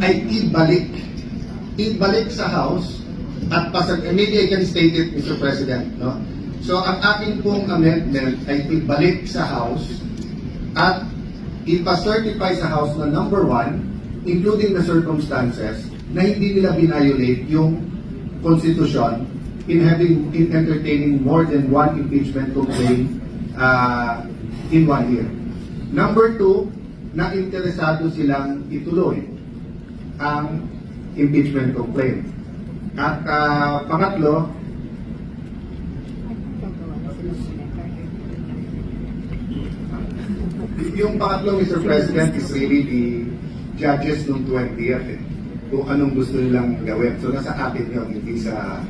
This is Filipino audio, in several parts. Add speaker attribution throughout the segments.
Speaker 1: ay ibalik. Ibalik sa House at pasag, maybe I can state it, Mr. President, no? So, ang akin pong amendment ay ibalik sa House at ipa-certify sa House na number one, including the circumstances, na hindi nila binayolate yung Constitution in having, in entertaining more than one impeachment complaint uh, in one year. Number two, na interesado silang ituloy ang impeachment complaint. At ah, pangatlo, yung pangatlo, Mr. President, is really the judges noong 20th eh, kung anong gusto nilang gawin. So nasa atin yun, hindi sa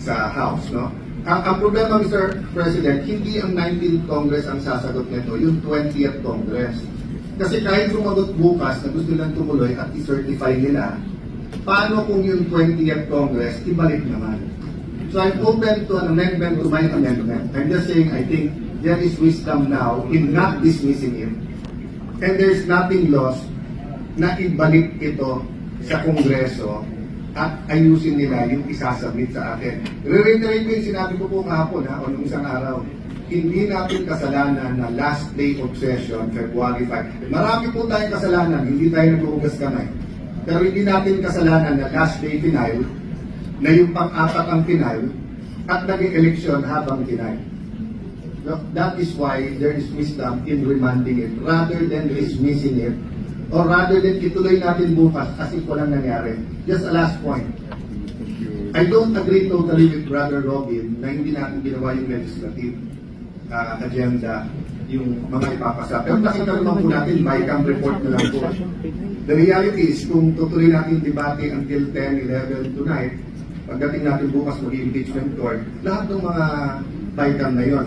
Speaker 1: sa House, no? Ang, ang problema, Mr. President, hindi ang 19th Congress ang sasagot nito, yung 20th Congress. Kasi kahit sumagot bukas na gusto nilang tumuloy at i-certify nila, paano kung yung 20th Congress ibalik naman? So I'm open to an amendment to my amendment. I'm just saying I think there is wisdom now in not dismissing it. And there's nothing lost na ibalik ito sa Kongreso at ayusin nila yung isasabit sa atin. Re-reiterate ko yung sinabi ko po kahapon ha, o nung isang araw. Hindi natin kasalanan na last day of session, February 5. Marami po tayong kasalanan, hindi tayo nag-uugas kamay. Pero hindi natin kasalanan na last day final, na yung pang-apat ang final, at naging eleksyon habang final. No, That is why there is wisdom in remanding it rather than dismissing it or rather than ituloy natin bukas as if walang nangyari. Just a last point. I don't agree totally with Brother Robin na hindi natin ginawa yung legislative uh, agenda, yung mga ipapasa. Pero nakita naman po natin, BICAM report na lang po. The reality is, kung tutuloy natin debate until 10, 11 tonight, pagdating natin bukas mag-impeachment court, lahat ng mga BICAM na yon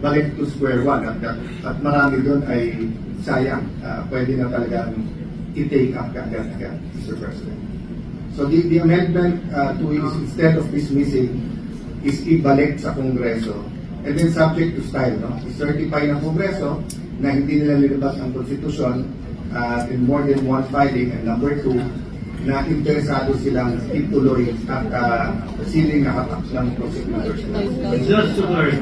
Speaker 1: balik to square one at, at, marami doon ay sayang. Ah, pwede na talagang i-take up agad agad, Mr. President. So the, the amendment uh, to is instead of dismissing is ibalik sa Kongreso and then subject to style, no? I-certify ng Kongreso na hindi nila nilabas ang konstitusyon uh, in more than one filing and number two na interesado silang ituloy at uh, siling nakatak ng prosecutors.
Speaker 2: Just to clarify,